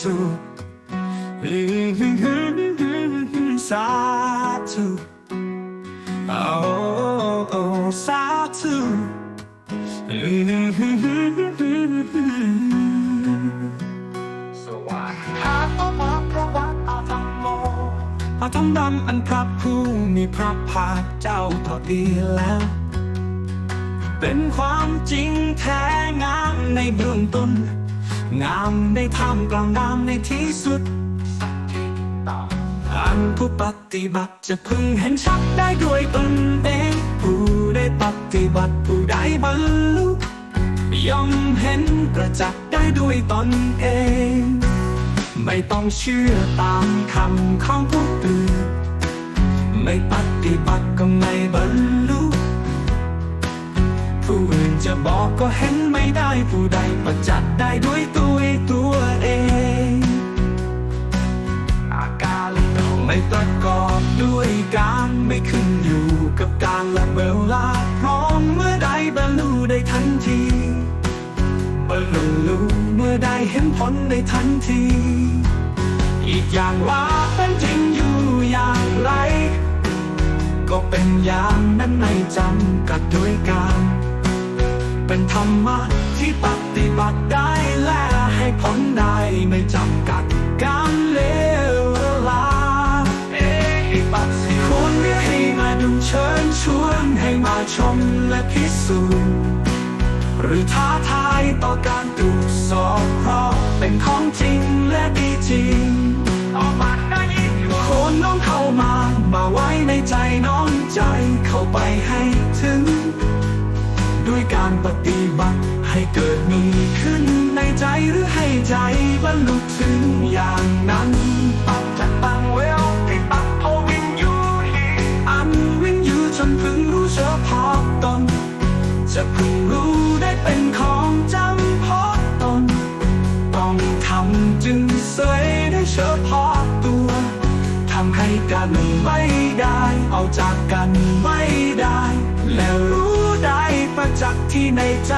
ธุสาธุโอ้สาธุสวัสดีครับพระวัดอาธรรมโมอาธรรมดำอันพระผู้มีพระภาคเจ้าตอดีแล้ว เป็นความจริงแท้งามในเบื้องต้น งามในท่ามกลางงามในที่สุดอันผู้ปฏิบัติจะพึงเห็นชัดได้ด้วยตนเองผู้ได้ปฏิบัติผู้ได้บรรลุย่อมเห็นประจักษ์ได้ด้วยตนเอง ไม่ต้องเชื่อตามคำของผู้อื่นไม่ปฏิบัติก็ไม่บรรลุผู้อื่นจะบอกก็เห็นไม่ได้ผู้ใดประจักษ์ได้ด้วยตัว ตัวเอง อาการไม่ประกอบด้วยการไม่ขึ้นอยู่กับการและเวลาพร้อมเมื่อใดบรรลุได้ทันทีบรรลุเมื่อได้เห็นผลในทันที อีกอย่างว่าเป็นจริงอยู่อย่างไร ก็เป็นอย่างนั้นไม่จำกัดด้วยการเป็นธรรมะที่ปฏิบัติได้และ ให้ผลได้ไม่จำกัดการเลวลาเอปัสสิควรเรียกให้มาดูเชิญชวนให้มาชมและพิสูจน์หรือท้าทายต่อการตรวจสอบเพราะเป็นของจริงและดีจริงออกมาได้ยินโคนน้องเข้ามา มาไว้ในใจน้องใจเข้าไปให้ถึง ด้วยการปฏิบัติ ลุถึงอย่างนั้น ปัจจัตังเวลติปักโอาวินยูฮีอันวินยูจนพึงรู้เฉพาะตน จะพึงรู้ได้เป็นของจำเพาะตน ต้องทำจึงเสยได้เฉพาะตัว ทำให้กันไม่ได้ เอาจากกันไม่ได้ แล้วรู้ได้ประจักษ์ที่ในใจ